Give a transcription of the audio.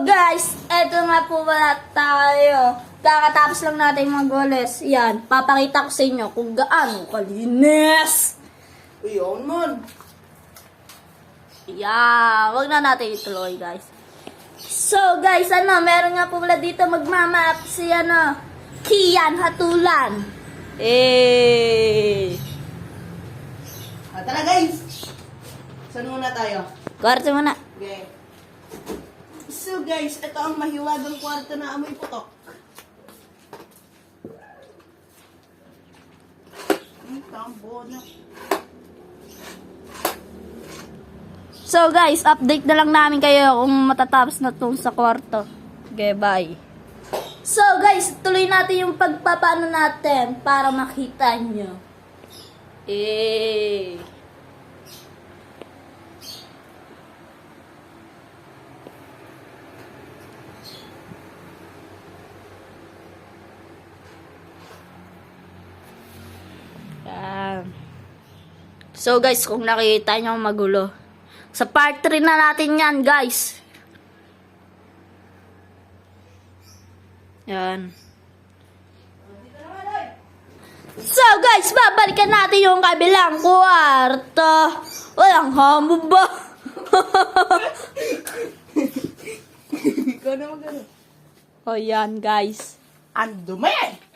guys, eto nga po wala tayo. Kakatapos lang natin magwalis. Yan, papakita ko sa inyo kung gaano kalinis. Uy, on man. Yeah, wag na natin ituloy guys. So guys, ano, meron nga po pala dito magmamap si ano, Kian Hatulan. Eh, Ah, tara guys. Saan muna tayo? kwarto mo na. Okay. So guys, ito ang mahiwagang kwarto na amoy putok. Ang. So guys, update na lang namin kayo kung matatapos na itong sa kwarto. Okay, bye. So guys, tuloy natin yung pagpapano natin para makita nyo. Eh. Yan. So guys, kung nakita nyo magulo. Sa part 3 na natin yan, guys. Yan. So guys, babalikan natin yung kabilang kwarto. Walang hamo ba? Ikaw na magano. o yan, guys. Ang dumi!